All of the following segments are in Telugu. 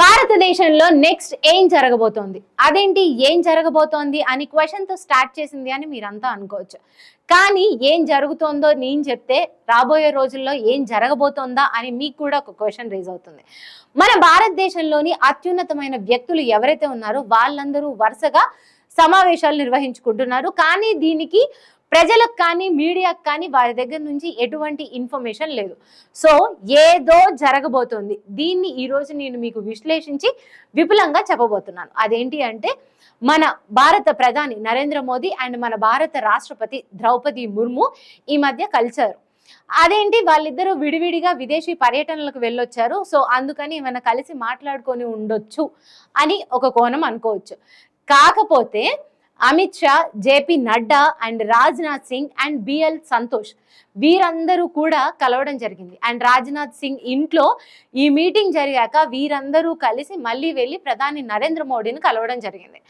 భారతదేశంలో నెక్స్ట్ ఏం జరగబోతోంది? అదేంటి? ఏం జరగబోతోంది? అని క్వశ్చన్తో స్టార్ట్ చేసింది అని మీరంతా అనుకోవచ్చు. కానీ ఏం జరుగుతోందో నేను చెప్తే రాబోయే రోజుల్లో ఏం జరగబోతోందా అని మీకు కూడా ఒక క్వశ్చన్ రేజ్ అవుతుంది. మన భారతదేశంలోని అత్యున్నతమైన వ్యక్తులు ఎవరైతే ఉన్నారో వాళ్ళందరూ వరుసగా సమావేశాలు నిర్వహించుకుంటున్నారు. కానీ దీనికి ప్రజలకు కానీ మీడియాకు కానీ వారి దగ్గర నుంచి ఎటువంటి ఇన్ఫర్మేషన్ లేదు. సో ఏదో జరగబోతోంది. దీన్ని ఈరోజు నేను మీకు విశ్లేషించి విపులంగా చెప్పబోతున్నాను. అదేంటి అంటే మన భారత ప్రధాని నరేంద్ర మోదీ అండ్ మన భారత రాష్ట్రపతి ద్రౌపది ముర్ము ఈ మధ్య కలిశారు. అదేంటి వాళ్ళిద్దరూ విడివిడిగా విదేశీ పర్యటనలకు వెళ్ళొచ్చారు. సో అందుకని ఏమైనా కలిసి మాట్లాడుకొని ఉండొచ్చు అని ఒక కోణం అనుకోవచ్చు. కాకపోతే Amit Shah JP Nadda and Rajnath Singh and BL Santhosh వీరందరూ కూడా కలవడం జరిగింది. అండ్ రాజ్నాథ్ సింగ్ ఇంట్లో ఈ మీటింగ్ జరిగాక వీరందరూ కలిసి మళ్ళీ వెళ్ళి ప్రధాని నరేంద్ర మోడీని కలవడం జరిగింది.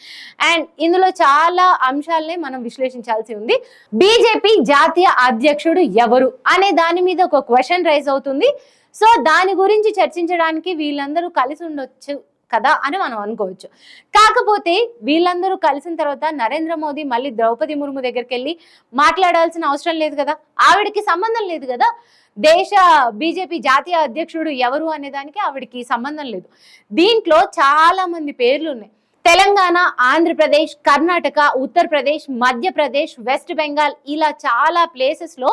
అండ్ ఇందులో చాలా అంశాలనే మనం విశ్లేషించాల్సి ఉంది. బీజేపీ జాతీయ అధ్యక్షుడు ఎవరు అనే దాని మీద ఒక క్వశ్చన్ రైజ్ అవుతుంది. సో దాని గురించి చర్చించడానికి వీళ్ళందరూ కలిసి ఉండొచ్చు కదా అని మనం అనుకోవచ్చు. కాకపోతే వీళ్ళందరూ కలిసిన తర్వాత నరేంద్ర మోదీ మళ్ళీ ద్రౌపది ముర్ము దగ్గరికి వెళ్ళి మాట్లాడాల్సిన అవసరం లేదు కదా? ఆవిడకి సంబంధం లేదు కదా? దేశ బీజేపీ జాతీయ అధ్యక్షుడు ఎవరు అనే దానికి ఆవిడకి సంబంధం లేదు. దీంట్లో చాలా మంది పేర్లు ఉన్నాయి. తెలంగాణ ఆంధ్రప్రదేశ్ కర్ణాటక ఉత్తరప్రదేశ్ మధ్యప్రదేశ్ వెస్ట్ బెంగాల్ ఇలా చాలా ప్లేసెస్లో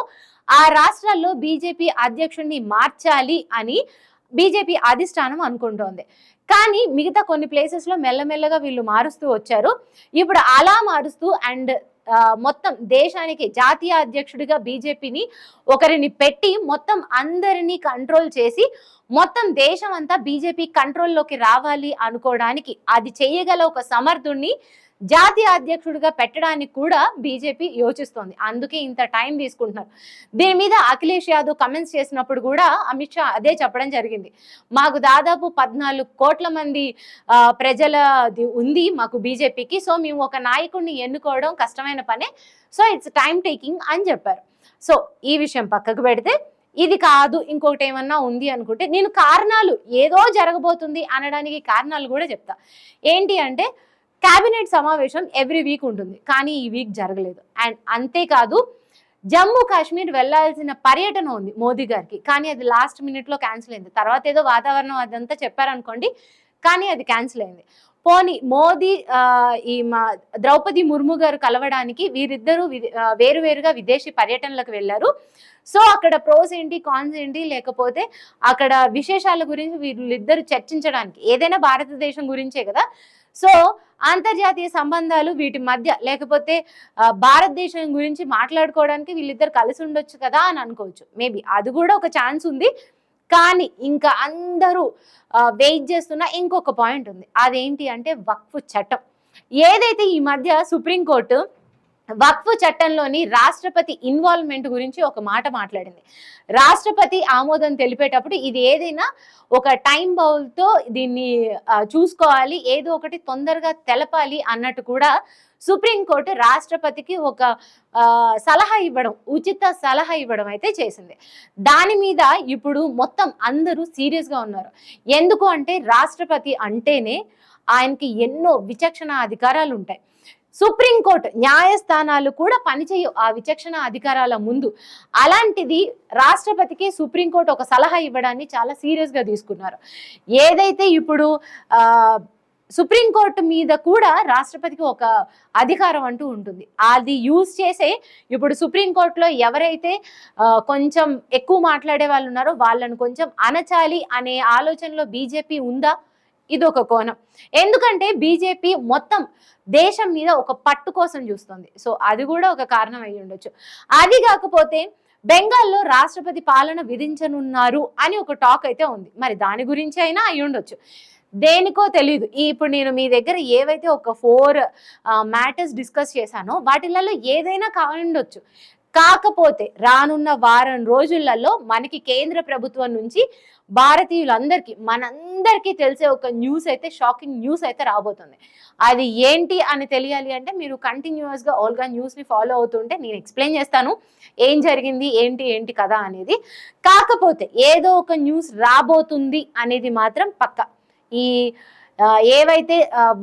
ఆ రాష్ట్రాల్లో బీజేపీ అధ్యక్షుడిని మార్చాలి అని బీజేపీ అధిష్టానం అనుకుంటోంది. కానీ మిగతా కొన్ని ప్లేసెస్లో మెల్లమెల్లగా వీళ్ళు మారుస్తూ వచ్చారు. ఇప్పుడు అలా మారుస్తూ అండ్ మొత్తం దేశానికి జాతీయ అధ్యక్షుడిగా బీజేపీని ఒకరిని పెట్టి మొత్తం అందరినీ కంట్రోల్ చేసి మొత్తం దేశం అంతా బీజేపీ కంట్రోల్లోకి రావాలి అనుకోవడానికి అది చేయగల ఒక సమర్థుణ్ణి జాతీయ అధ్యక్షుడిగా పెట్టడానికి కూడా బీజేపీ యోచిస్తోంది. అందుకే ఇంత టైం తీసుకుంటున్నారు. దీని మీద అఖిలేష్ యాదవ్ కమెంట్స్ చేసినప్పుడు కూడా అమిత్ షా అదే చెప్పడం జరిగింది. మాకు దాదాపు పద్నాలుగు కోట్ల మంది ప్రజల ప్రజలది ఉంది మాకు బీజేపీకి. సో మేము ఒక నాయకుడిని ఎన్నుకోవడం కష్టమైన పనే. సో ఇట్స్ టైం టేకింగ్ అని చెప్పారు. సో ఈ విషయం పక్కకు పెడితే ఇది కాదు ఇంకొకటి ఏమన్నా ఉంది అనుకుంటే నేను కారణాలు ఏదో జరగబోతుంది అనడానికి కారణాలు కూడా చెప్తా. ఏంటి అంటే కేబినెట్ సమావేశం ఎవ్రీ వీక్ ఉంటుంది. కానీ ఈ వీక్ జరగలేదు. అండ్ అంతేకాదు జమ్మూ కాశ్మీర్ వెళ్ళాల్సిన పర్యటన ఉంది మోదీ గారికి. కానీ అది లాస్ట్ మినిట్లో క్యాన్సిల్ అయింది. తర్వాత ఏదో వాతావరణం అదంతా చెప్పారనుకోండి కానీ అది క్యాన్సిల్ అయింది. పోనీ మోదీ ఈ మా ద్రౌపది ముర్ము గారు కలవడానికి వీరిద్దరూ వేరువేరుగా విదేశీ పర్యటనలకు వెళ్ళారు. సో అక్కడ ప్రోస్ ఏంటి కాన్స్ ఏంటి లేకపోతే అక్కడ విశేషాల గురించి వీళ్ళిద్దరు చర్చించడానికి ఏదైనా భారతదేశం గురించే కదా. సో అంతర్జాతీయ సంబంధాలు వీటి మధ్య లేకపోతే భారతదేశం గురించి మాట్లాడుకోవడానికి వీళ్ళిద్దరు కలిసి ఉండొచ్చు కదా అని అనుకోవచ్చు. మేబీ అది కూడా ఒక ఛాన్స్ ఉంది. కానీ ఇంకా అందరూ వెయిట్ చేస్తున్న ఇంకొక పాయింట్ ఉంది. అదేంటి అంటే వక్ఫ్ చట్టం. ఏదైతే ఈ మధ్య సుప్రీంకోర్టు వక్ఫ్ చట్టంలోని రాష్ట్రపతి ఇన్వాల్వ్మెంట్ గురించి ఒక మాట మాట్లాడింది. రాష్ట్రపతి ఆమోదం తెలిపేటప్పుడు ఇది ఏదైనా ఒక టైం బౌల్తో దీన్ని చూసుకోవాలి ఏదో ఒకటి తొందరగా తెలపాలి అన్నట్టు కూడా సుప్రీంకోర్టు రాష్ట్రపతికి ఒక సలహా ఇవ్వడం ఉచిత సలహా ఇవ్వడం అయితే చేసింది. దాని మీద ఇప్పుడు మొత్తం అందరూ సీరియస్గా ఉన్నారు. ఎందుకు అంటే రాష్ట్రపతి అంటేనే ఆయనకి ఎన్నో విచక్షణ అధికారాలు ఉంటాయి. సుప్రీంకోర్టు న్యాయస్థానాలు కూడా పనిచేయవు ఆ విచక్షణ అధికారాల ముందు. అలాంటిది రాష్ట్రపతికి సుప్రీంకోర్టు ఒక సలహా ఇవ్వడాన్ని చాలా సీరియస్గా తీసుకున్నారు. ఏదైతే ఇప్పుడు సుప్రీంకోర్టు మీద కూడా రాష్ట్రపతికి ఒక అధికారం అంటూ ఉంటుంది. అది యూజ్ చేసే ఇప్పుడు సుప్రీంకోర్టులో ఎవరైతే కొంచెం ఎక్కువ మాట్లాడే వాళ్ళు ఉన్నారో వాళ్ళను కొంచెం అనచాలి అనే ఆలోచనలో బీజేపీ ఉందా? ఇది ఒక కోణం. ఎందుకంటే బీజేపీ మొత్తం దేశం మీద ఒక పట్టు కోసం చూస్తుంది. సో అది కూడా ఒక కారణం అయి ఉండొచ్చు. అది కాకపోతే బెంగాల్లో రాష్ట్రపతి పాలన విధించనున్నారు అని ఒక టాక్ అయితే ఉంది. మరి దాని గురించి అయినా అయి ఉండొచ్చు. దేనికో తెలియదు ఇప్పుడు నేను మీ దగ్గర ఏవైతే ఒక ఫోర్ మ్యాటర్స్ డిస్కస్ చేశానో వాటిలలో ఏదైనా కానుండొచ్చు. కాకపోతే రానున్న వారం రోజులలో మనకి కేంద్ర ప్రభుత్వం నుంచి భారతీయులందరికీ మనందరికీ తెలిసే ఒక న్యూస్ అయితే షాకింగ్ న్యూస్ అయితే రాబోతుంది. అది ఏంటి అని తెలియాలి అంటే మీరు కంటిన్యూస్గా ఆల్గా న్యూస్ని ఫాలో అవుతుంటే నేను ఎక్స్ప్లెయిన్ చేస్తాను. ఏం జరిగింది ఏంటి ఏంటి కదా అనేది. కాకపోతే ఏదో ఒక న్యూస్ రాబోతుంది అనేది మాత్రం పక్క. ఈ ఏవైతే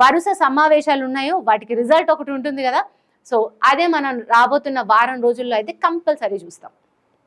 వరుస సమావేశాలు ఉన్నాయో వాటికి రిజల్ట్ ఒకటి ఉంటుంది కదా. సో అదే మనం రాబోతున్న వారం రోజుల్లో అయితే కంపల్సరీ చూస్తాం.